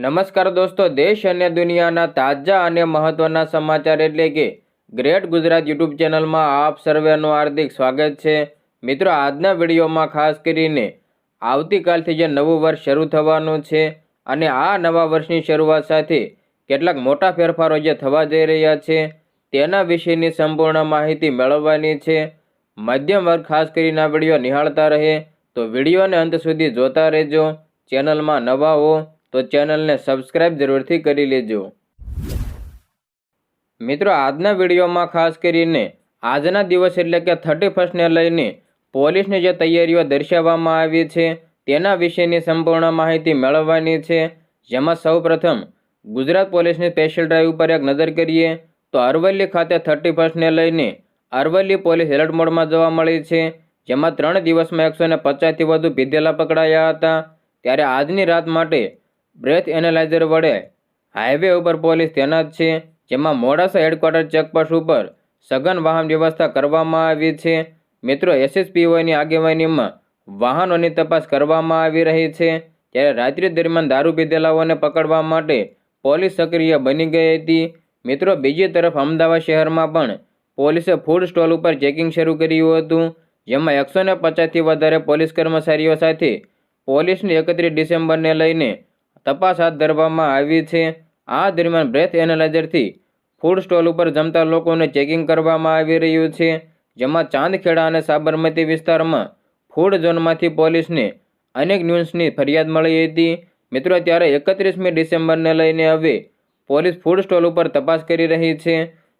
નમસ્કાર દોસ્તો, દેશ અને દુનિયાના તાજા અને મહત્વના સમાચાર એટલે કે ગ્રેટ ગુજરાત યુટ્યુબ ચેનલમાં આપ સર્વેનું હાર્દિક સ્વાગત છે. મિત્રો, આજના વિડીયોમાં ખાસ કરીને આવતીકાલથી જે નવું વર્ષ શરૂ થવાનું છે અને આ નવા વર્ષની શરૂઆત સાથે કેટલાક મોટા ફેરફારો જે થવા જઈ રહ્યા છે તેના વિશેની સંપૂર્ણ માહિતી મેળવવાની છે. મધ્યમ વર્ગ ખાસ કરીને આ વીડિયો નિહાળતા રહે તો વિડીયોને અંત સુધી જોતા રહેજો. ચેનલમાં નવા હો તો ચેનલને સબસ્ક્રાઈબ જરૂરથી કરી લેજો. મિત્રો, આજના વિડીયોમાં ખાસ કરીને આજના દિવસ એટલે કે થર્ટી ફર્સ્ટને લઈને પોલીસની જે તૈયારીઓ દર્શાવવામાં આવી છે, તેના વિશેની સંપૂર્ણ માહિતી મેળવવાની છે. જેમાં સૌપ્રથમ ગુજરાત પોલીસની સ્પેશિયલ ડ્રાઈવ ઉપર એક નજર કરીએ, તો અરવલ્લી ખાતે થર્ટી ફર્સ્ટને લઈને અરવલ્લી પોલીસ એલર્ટ મોડમાં જોવા મળી છે, જેમાં ત્રણ દિવસમાં એકસો ને પચાસથી વધુ પીધેલા પકડાયા હતા. ત્યારે આજની રાત માટે બ્રેથ એનાલાઇઝર વડે હાઈવે ઉપર પોલીસ તૈનાત છે, જેમાં મોડાસા હેડક્વાર્ટર ચેકપોસ્ટ ઉપર સઘન વાહન વ્યવસ્થા કરવામાં આવી છે. મિત્રો એસએસપીઓની આગેવાનીમાં વાહનોની તપાસ કરવામાં આવી રહી છે. ત્યારે રાત્રિ દરમિયાન દારૂ પીધેલાઓને પકડવા માટે પોલીસ સક્રિય બની ગઈ હતી. મિત્રો, બીજી તરફ અમદાવાદ શહેરમાં પણ પોલીસે ફૂડ સ્ટોલ ઉપર ચેકિંગ શરૂ કર્યું હતું, જેમાં એકસો ને પચાસથી વધારે પોલીસ કર્મચારીઓ સાથે પોલીસની એકત્રીસ ડિસેમ્બરને લઈને તપાસ હાથ ધરવામાં આવી છે. આ દરમિયાન બ્રેથ એનાલાઇઝરથી ફૂડ સ્ટોલ ઉપર જમતા લોકોને ચેકિંગ કરવામાં આવી રહ્યું છે. જેમાં ચાંદખેડા અને સાબરમતી વિસ્તારમાં ફૂડ ઝોનમાંથી પોલીસને અનેક ન્યૂઝની ફરિયાદ મળી હતી. મિત્રો, ત્યારે એકત્રીસમી ડિસેમ્બરને લઈને હવે પોલીસ ફૂડ સ્ટોલ ઉપર તપાસ કરી રહી છે.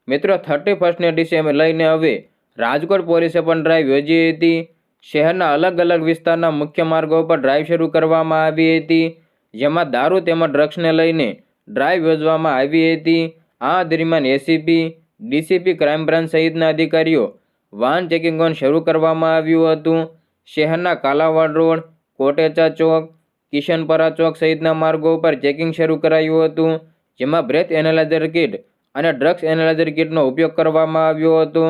મિત્રો થર્ટી ફર્સ્ટને ડિસેમ્બર લઈને હવે રાજકોટ પોલીસે પણ ડ્રાઈવ યોજી હતી. શહેરના અલગ અલગ વિસ્તારના મુખ્ય માર્ગો પર ડ્રાઈવ શરૂ કરવામાં આવી હતી. જેમાં દારૂ તેમજ ડ્રગ્સને લઈને ડ્રાઈવ યોજવામાં આવી હતી. આ દરમિયાન એસીપી ડીસીપી ક્રાઇમ બ્રાન્ચ સહિતના અધિકારીઓ વાહન ચેકિંગ પણ શરૂ કરવામાં આવ્યું હતું. શહેરના કાલાવાડ રોડ, કોટેચા ચોક, કિશનપરા ચોક સહિતના માર્ગો ઉપર ચેકિંગ શરૂ કરાયું હતું, જેમાં બ્રેથ એનાલાઇઝર કિટ અને ડ્રગ્સ એનાલાઇઝર કિટનો ઉપયોગ કરવામાં આવ્યો હતો.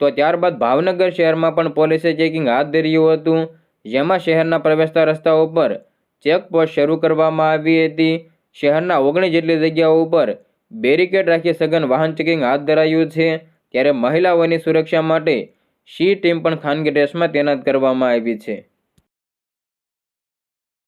તો ત્યારબાદ ભાવનગર શહેરમાં પણ પોલીસે ચેકિંગ હાથ ધર્યું હતું, જેમાં શહેરના પ્રવેશતા રસ્તાઓ પર ચેકપોસ્ટ શરૂ કરવામાં આવી હતી. શહેરના ઓગણીસ જેટલી જગ્યાઓ ઉપર બેરિકેડ રાખી સઘન વાહન ચેકિંગ હાથ ધરાયું છે. ત્યારે મહિલાઓની સુરક્ષા માટે સી ટીમ પણ ખાનગી ડ્રેસમાં તૈનાત કરવામાં આવી છે.